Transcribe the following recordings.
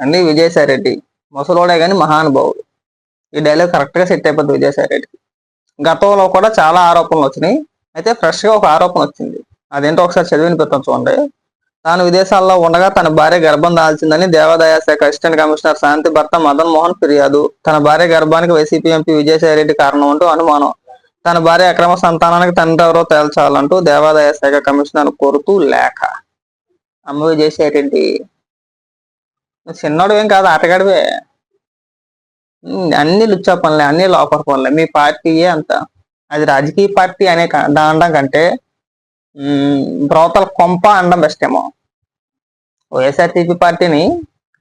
అండి విజయసాయి రెడ్డి ముసలోడే కానీ మహానుభావుడు. ఈ డైలాగ్ కరెక్ట్గా సెట్ అయిపోద్ది విజయసాయి రెడ్డికి గతంలో కూడా చాలా ఆరోపణలు వచ్చినాయి. అయితే ఫ్రెష్గా ఒక ఆరోపణ వచ్చింది. అదేంటో ఒకసారి చదివిన పెడతాం చూడండి. తాను విదేశాల్లో ఉండగా తన భార్య గర్భం దాల్చిందని దేవాదాయ శాఖ అసిస్టెంట్ కమిషనర్ శాంతి భర్త మదన్ మోహన్ ఫిర్యాదు తన భార్య గర్భానికి వైసీపీ ఎంపీ విజయసాయి రెడ్డి కారణం అంటూ అనుమానం. తన భార్య అక్రమ సంతానానికి తండ్రి ఎవరో తేల్చాలంటూ దేవాదాయ శాఖ కమిషనర్ కోరుతూ లేఖ. అమ్మ విజయసాయి రెడ్డి చిన్నోడు ఏం కాదు ఆటగాడివే. అన్ని లుచ్చా పనులే అన్ని లోపల పనులే. మీ పార్టీయే అంత? అది రాజకీయ పార్టీ అనే అనడం కంటే బ్రోతల కొంప అనడం బెస్ట్ ఏమో వైఎస్ఆర్టీపీ పార్టీని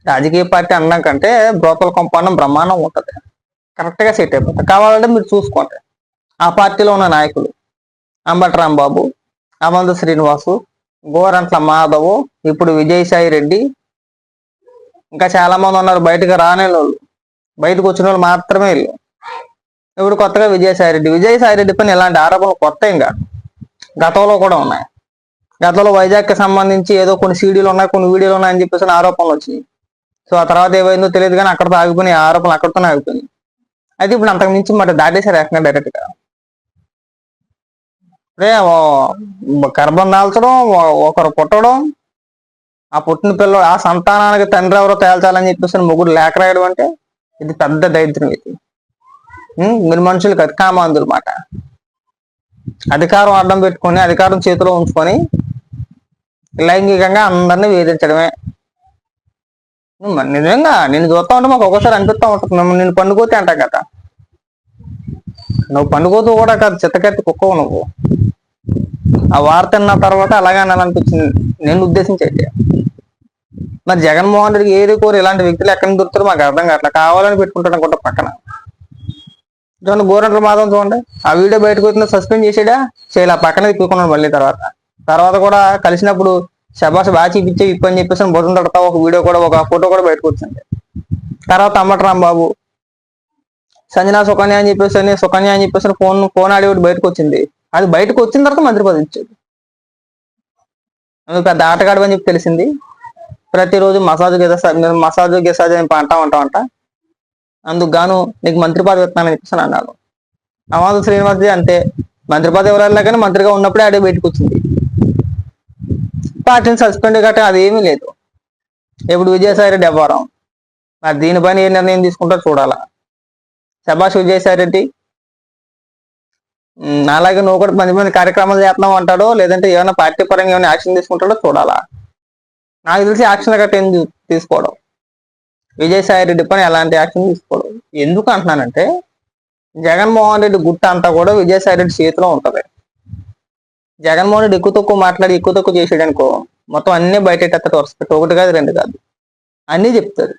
రాజకీయ పార్టీ అనడం కంటే బ్రోతల కొంప అనడం బ్రహ్మాండం ఉంటుంది. కరెక్ట్గా సెట్ అయిపోతుంది కావాలంటే మీరు చూసుకోండి. ఆ పార్టీలో ఉన్న నాయకులు అంబటి రాంబాబు అమంత శ్రీనివాసు గోరంట్ల మాధవ్ ఇప్పుడు విజయసాయి రెడ్డి ఇంకా చాలా మంది ఉన్నారు బయటకు రాని వాళ్ళు బయటకు వచ్చిన వాళ్ళు మాత్రమే వెళ్ళు. ఇప్పుడు కొత్తగా విజయసాయి రెడ్డి విజయసాయి రెడ్డి పైన ఇలాంటి ఆరోపణలు కొత్త ఇంకా. గతంలో కూడా ఉన్నాయి. గతంలో వైజాగ్కి సంబంధించి ఏదో కొన్ని సీడీలు ఉన్నాయి కొన్ని వీడియోలు ఉన్నాయని చెప్పేసి ఆరోపణలు వచ్చినాయి. సో ఆ తర్వాత ఏమైందో తెలియదు కానీ అక్కడతో ఆగిపోయినాయి. ఆరోపణలు అక్కడితోనే ఆగిపోయినాయి. అయితే ఇప్పుడు అంతకు మించి మరి దాటేశారు ఏకంగా డైరెక్ట్గా గర్భం దాల్చడం ఒకరు పుట్టడం ఆ పుట్టిన పిల్ల ఆ సంతానానికి తండ్రి ఎవరో తేల్చాలని చెప్పేసి ముగ్గురు లేఖ రాయడం అంటే ఇది పెద్ద దరిద్రం ఇది. మీరు మనుషులు కాదు కామాంధులు మాట. అధికారం అడ్డం పెట్టుకొని అధికారం చేతిలో ఉంచుకొని లైంగికంగా అందరినీ వేధించడమే. మరి నిజంగా నేను చూస్తా ఉంటే మాకు ఒక్కోసారి అనిపిస్తా ఉంటుంది నువ్వు నేను పండుకోతే అంట కదా. నువ్వు పండుకోతూ కూడా కాదు చిత్తకెత్తి కుక్కవు నువ్వు. ఆ వార్త అన్న తర్వాత అలాగే అనాలనిపించింది. నేను ఉద్దేశించి మరి జగన్మోహన్ రెడ్డికి ఏది కోరు ఇలాంటి వ్యక్తులు ఎక్కడ దొరుకుతారో మాకు అర్థం కావట్లే. కావాలని పెట్టుకుంటాడు అనుకుంటా పక్కన. చూడండి గోరంట్ల మాధవం చూడండి. ఆ వీడియో బయటకు వచ్చిన సస్పెండ్ చేసాడా? చేయలే పక్కన తిప్పుకున్నాడు మళ్ళీ తర్వాత. తర్వాత కూడా కలిసినప్పుడు శబాష్ బాగా చూపించే ఇప్పు అని చెప్పేసి బొట్టం తడతా ఒక వీడియో కూడా ఒక ఫోటో కూడా బయటకు వచ్చింది. తర్వాత అమ్మటరాం బాబు సంజనా సుకన్య అని చెప్పేసి అని సుకన్య అని చెప్పేసి ఫోన్ ఫోన్ ఆడి ఒకటి బయటకు వచ్చింది. అది బయటకు వచ్చిన తర్వాత మంత్రి పదవి ఇచ్చాడు. నువ్వు పెద్ద ఆటగాడు అని చెప్పి తెలిసింది. ప్రతిరోజు మసాజ్ గెసాజ్ మసాజ్ గిసాజ్ అని అంటా ఉంటావంట అందుకు గాను నీకు మంత్రి పదవి ఇస్తున్నానని చెప్పేసి అని అన్నాడు. అమాద శ్రీనివాస్ అంతే మంత్రి పదవి ఎవరు కానీ మంత్రిగా ఉన్నప్పుడే ఆడే బయటకు వచ్చింది. పార్టీని సస్పెండ్ గట్రా అది ఏమీ లేదు. ఇప్పుడు విజయసాయి రెడ్డి వ్యవహారం మరి దీనిపైన ఏ నిర్ణయం తీసుకుంటారో చూడాలా. శభాష్ విజయసాయి రెడ్డి అలాగే నువ్వు కూడా మంచి మంచి కార్యక్రమాలు చేస్తున్నావు అంటాడో లేదంటే ఏమైనా పార్టీ పరంగా ఏమైనా యాక్షన్ తీసుకుంటాడో చూడాలా. నాకు తెలిసి యాక్షన్ గట్రా ఏం తీసుకోవడం. విజయసాయి రెడ్డి పని ఎలాంటి యాక్షన్ తీసుకోవడం ఎందుకు అంటున్నానంటే జగన్మోహన్ రెడ్డి గుట్ట అంతా కూడా విజయసాయి రెడ్డి చేతిలో ఉంటుంది. జగన్మోహన్ రెడ్డి ఎక్కువ తక్కువ మాట్లాడి ఎక్కువ తక్కువ చేసాడు అనుకో మొత్తం అన్ని బయటెట్టేస్తాడు వరుసపెట్టి ఒకటి కాదు రెండు కాదు. అన్నీ చెప్తాడు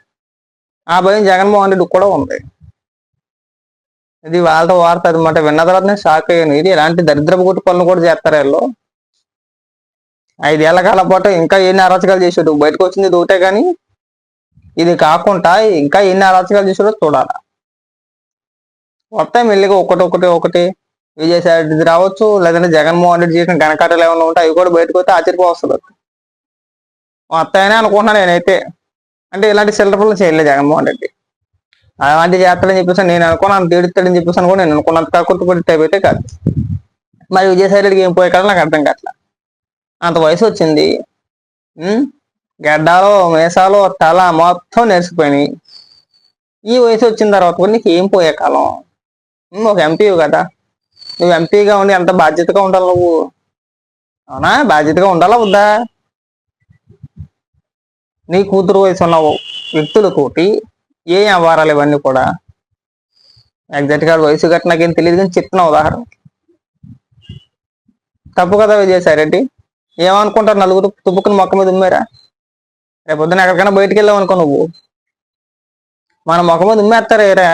ఆ భయం జగన్మోహన్ రెడ్డి కూడా ఉంది. ఇది వాళ్ళతో వార్త అనమాట విన్న తర్వాత నేను షాక్ అయ్యాను. ఇది ఎలాంటి దరిద్రపు కొట్టు పనులు కూడా చేస్తారు వీళ్ళు. ఐదేళ్ళ కాలం పాటు ఇంకా ఎన్ని అరాచకాలు చేసాడు బయటకు వచ్చింది దూటే కానీ ఇది కాకుండా ఇంకా ఎన్ని అరాచకాలు చేసాడో చూడాల. మొత్తం మెల్లిగా ఒకటి ఒకటి ఒకటి విజయసాయి రావచ్చు లేదంటే జగన్మోహన్ రెడ్డి చేసిన ఘనకార్యాలు ఏమైనా ఉంటే అవి కూడా బయటకు వస్తే ఆశ్చర్యపో వస్తుంది మొత్తానే అనుకుంటున్నాను నేనైతే. అంటే ఇలాంటి చిల్లరలు చేయలేదు జగన్మోహన్ రెడ్డి. అలాంటి చేస్తాడని చెప్పేసి నేను అనుకున్నాను తీడుతాడని చెప్పేసి అనుకో నేను అనుకున్నంత కాకుండా కూడా టైప్ అయితే కాదు. మరి విజయసాయి రెడ్డికి ఏం పోయే కదా నాకు అర్థం కావట్లా. అంత వయసు వచ్చింది. గడ్డాలు మీసాలు తల మొత్తం నెరిసిపోయినాయి. ఈ వయసు వచ్చిన తర్వాత కూడా నీకు ఏం పోయే కాలం? ఒక ఎంపీ కదా. నువ్వు ఎంపీగా ఉండి ఎంత బాధ్యతగా ఉండాలి నువ్వు? అవునా? బాధ్యతగా ఉండాలా వద్దా? నీ కూతురు వయసు ఉన్న వ్యక్తులతోటి ఏ వ్యవహారాలు ఇవన్నీ కూడా? ఎగ్జాక్ట్గా వయసు గట్ట నాకేం తెలియదు కానీ చెప్తున్నా ఉదాహరణ. తప్పు కదా విజయసాయిరెడ్డి ఏమనుకుంటారు నలుగురు తుప్పుకుని మొక్క మీద ఉమ్మారా? రేపు పొద్దున ఎక్కడికైనా బయటికి వెళ్ళావు అనుకో నువ్వు. మన మొక్క మీద ఉమ్మేస్తారు ఏరా?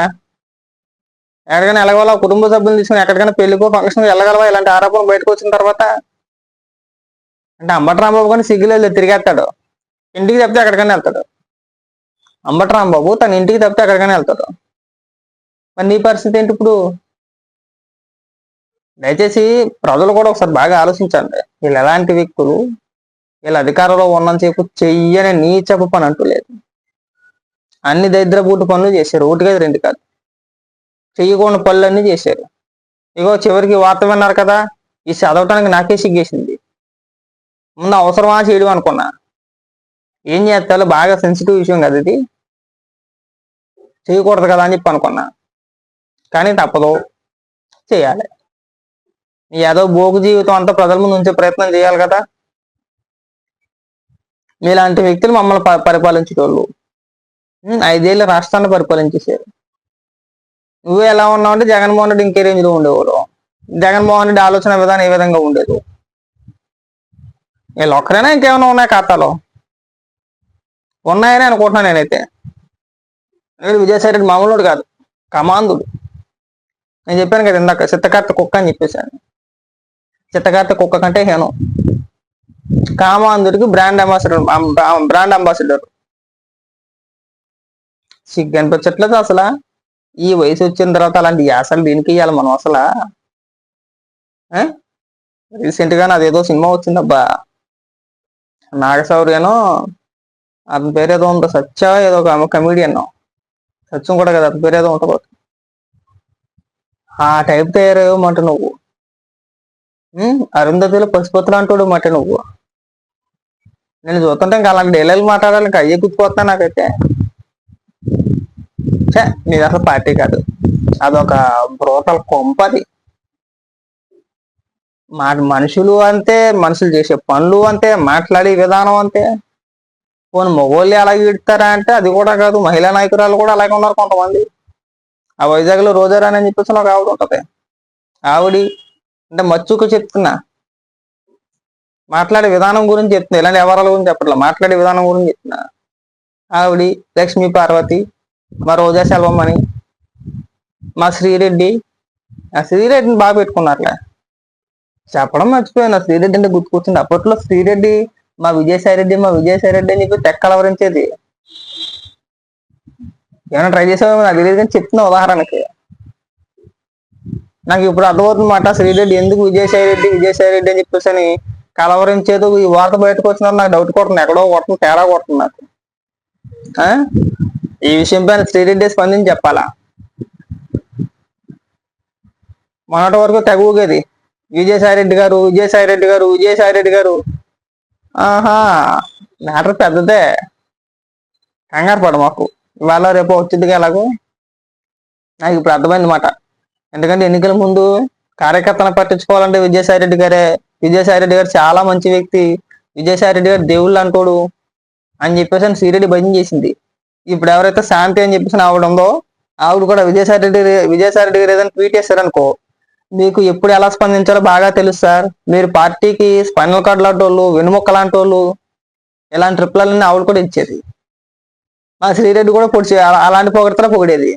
ఎక్కడికైనా వెళ్ళగలవా కుటుంబ సభ్యులు తీసుకుని ఎక్కడికైనా పెళ్ళికో ఫంక్షన్ వెళ్ళగలవా? ఇలాంటి ఆరోపణలు బయటకు వచ్చిన తర్వాత? అంటే అంబటి రాంబాబు కానీ సిగ్గులేదు తిరిగేస్తాడు. ఇంటికి చెప్తే ఎక్కడికైనా వెళ్తాడు. అంబటి బాబు తన ఇంటికి తప్పితే ఎక్కడికైనా వెళ్తాడు. మరి నీ పరిస్థితి ఏంటి ఇప్పుడు? దయచేసి ప్రజలు కూడా ఒకసారి బాగా ఆలోచించండి. వీళ్ళు ఎలాంటి వ్యక్తులు? వీళ్ళ అధికారంలో ఉన్నంతసేపు చెయ్యని నీచపు పని అంటూ లేదు. అన్ని దరిద్ర బూటు పనులు చేశారు. ఒకటిగా రెండు కాదు. చెయ్యకుండా పనులన్నీ చేశారు. ఇగో చివరికి వార్త విన్నారు కదా? ఈ చదవటానికి నాకే సిగ్గేసింది. ముందు అవసరమా చేయడం అనుకున్నా. ఏం చేస్తాలో బాగా సెన్సిటివ్ విషయం కదా ఇది. చేయకూడదు కదా అని చెప్పి అనుకున్నా. కానీ తప్పదు. చేయాలి. ఏదో భోగు జీవితం అంతా ప్రజల ముందు ఉంచే ప్రయత్నం చేయాలి కదా. మీలాంటి వ్యక్తులు మమ్మల్ని పరిపాలించేటోళ్ళు. ఐదేళ్ళు రాష్ట్రాన్ని పరిపాలించేసారు నువ్వు ఎలా ఉన్నావు అంటే జగన్మోహన్ రెడ్డి ఇంకే రేంజ్లో ఉండేవాడు. జగన్మోహన్ రెడ్డి ఆలోచన విధానం ఏ విధంగా ఉండేది? వీళ్ళు ఒక్కరైనా ఇంకేమైనా ఉన్నాయి ఖాతాలో? ఉన్నాయని అనుకుంటున్నాను నేనైతే. వీడు విజయసాయి రెడ్డి మామూలుడు కాదు. కమాందుడు. నేను చెప్పాను కదా ఇందాక చిత్తకార్త కుక్క అని చెప్పేశాను. చిత్తకార్త కుక్క కంటే హేను. కామాంధుడికి బ్రాండ్ అంబాసిడర్ బ్రాండ్ అంబాసిడర్. సిగ్గు అనిపించట్లేదు అసలు ఈ వయసు వచ్చిన తర్వాత అలాంటి యాసలు దీనికి ఇవ్వాలి మనం అసలు. రీసెంట్గా నాదేదో సినిమా వచ్చిందబ్బా. నాగశౌర్యను అతని పేరు ఏదో ఉందో సత్య ఏదో ఒక కమెడియన్ సత్యం కూడా కదా అతని పేరు ఏదో ఆ టైప్ తయారయ్యమాట నువ్వు. అరుంధతిలో పసిపోతులు అంటాడు మాట నువ్వు. నేను చూస్తుంటే ఇంకా అలాంటి డైలాగ్ మాట్లాడాలి ఇంకా అయ్యే గుర్తుపోతున్నా నాకైతే. చే నీది అసలు పార్టీ కాదు. అదొక బ్రోతల కొంపది మా మనుషులు అంతే మనుషులు చేసే పనులు అంతే మాట్లాడే విధానం అంతే. పోనీ మగోళ్ళు అలాగే ఇడతారా అంటే అది కూడా కాదు. మహిళా నాయకురాలు కూడా అలాగే ఉన్నారు కొంతమంది. ఆ వైజాగ్లో రోజారాని అని చెప్పేసి ఒక ఆవిడ ఉంటుంది. ఆవిడి అంటే మచ్చుకు చెప్తున్నా. మాట్లాడే విధానం గురించి చెప్తున్నా. ఇలాంటి వ్యవహారాల గురించి చెప్పట్లా. మాట్లాడే విధానం గురించి చెప్తున్నా. ఆవిడి లక్ష్మీ పార్వతి మా రోజా సెల్వం అని మా శ్రీరెడ్డి. ఆ శ్రీరెడ్డిని బాగా పెట్టుకున్నారులే. చెప్పడం మర్చిపోయాను. ఆ శ్రీరెడ్డి అంటే గుర్తుకొచ్చింది అప్పట్లో శ్రీరెడ్డి మా విజయసాయి రెడ్డి మా విజయసాయి రెడ్డి అని చెప్పి తెక్కలవరించేది ఏమైనా ట్రై చేసామో నాకు తెలియదు కానీ చెప్తున్నా ఉదాహరణకి. నాకు ఇప్పుడు అర్థమవుతుంది మాట శ్రీరెడ్డి ఎందుకు విజయసాయి రెడ్డి విజయసాయి రెడ్డి అని చెప్పేసి అని కలవరించేది. ఈ వార్త బయటకు వచ్చినప్పుడు నాకు డౌట్ కొడుతుంది. ఎక్కడో కొట్టను తేడా కొడుతుంది నాకు. ఆ? ఈ విషయం పైన శ్రీరెడ్డి స్పందించి చెప్పాలా? మొన్నటి వరకు తెగ ఊగేది. విజయసాయి రెడ్డి గారు విజయసాయి రెడ్డి గారు విజయసాయి రెడ్డి గారు. ఆహా మ్యాటర్ పెద్దదే. కంగారు పడ మాకు. ఇవాళ రేపు వచ్చిందిగా ఎలాగో. నాకు ఇప్పుడు అర్థమైంది మాట. ఎందుకంటే ఎన్నికల ముందు కార్యకర్తను పట్టించుకోవాలంటే విజయసాయి రెడ్డి గారే. విజయసాయి రెడ్డి గారు చాలా మంచి వ్యక్తి. విజయసాయి రెడ్డి గారు దేవుళ్ళు అనుకోడు అని చెప్పేసి అని శ్రీరెడ్డి భజన చేసింది. ఇప్పుడు ఎవరైతే శాంతి అని చెప్పేసి ఆవిడ ఉందో ఆవిడ కూడా విజయసాయి రెడ్డి విజయసాయి రెడ్డి గారు ఏదైనా ట్వీట్ చేశారనుకో మీకు ఎప్పుడు ఎలా స్పందించాలో బాగా తెలుసు సార్. మీరు పార్టీకి స్పైనల్ కార్డ్ లాంటి వాళ్ళు వెనుముక్క లాంటి వాళ్ళు ఇలాంటి ట్రిప్లన్నీ ఆవిడ కూడా ఇచ్చేది. మా శ్రీరెడ్డి కూడా పొడిచి అలాంటి పొగడతలో పొగిడేది.